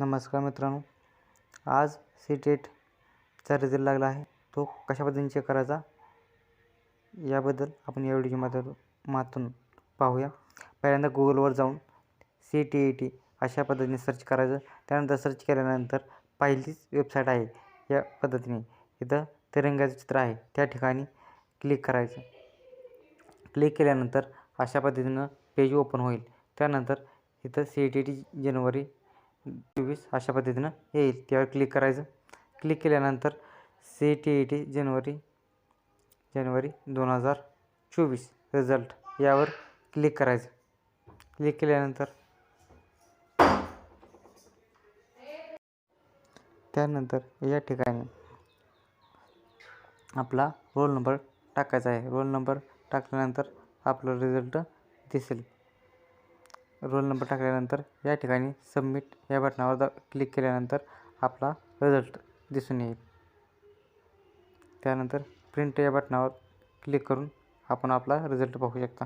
नमस्कार मित्रांनो आज सी टेटचा रिझल्ट लागला आहे. तो कशा पद्धतीने चेक करायचा याबद्दल आपण या व्हिडिओच्या मातून पाहूया. पहिल्यांदा गुगलवर जाऊन सी टी ई टी अशा पद्धतीने सर्च करायचं. त्यानंतर सर्च केल्यानंतर पहिलीच वेबसाईट आहे या पद्धतीने. इथं तिरंग्याचं चित्र आहे. त्या ठिकाणी क्लिक करायचं. क्लिक केल्यानंतर अशा पद्धतीनं पेज ओपन होईल. त्यानंतर इथं सी टी टी जनवरी चोवीस अशा पद्धतीनं येईल त्यावर क्लिक करायचं. क्लिक केल्यानंतर सी टी ई टी जनवरी जानेवारी दोन हजार चोवीस रिझल्ट यावर क्लिक करायचं. क्लिक केल्यानंतर त्यानंतर या ठिकाणी आपला रोल नंबर टाकायचा आहे. रोल नंबर टाकल्यानंतर आपला रिझल्ट दिसेल. रोल नंबर टाकल्यानंतर या ठिकाणी सबमिट या बटनावर द क्लिक केल्यानंतर आपला रिझल्ट दिसून येईल. त्यानंतर प्रिंट या बटनावर क्लिक करून आपण आपला रिझल्ट पाहू शकता.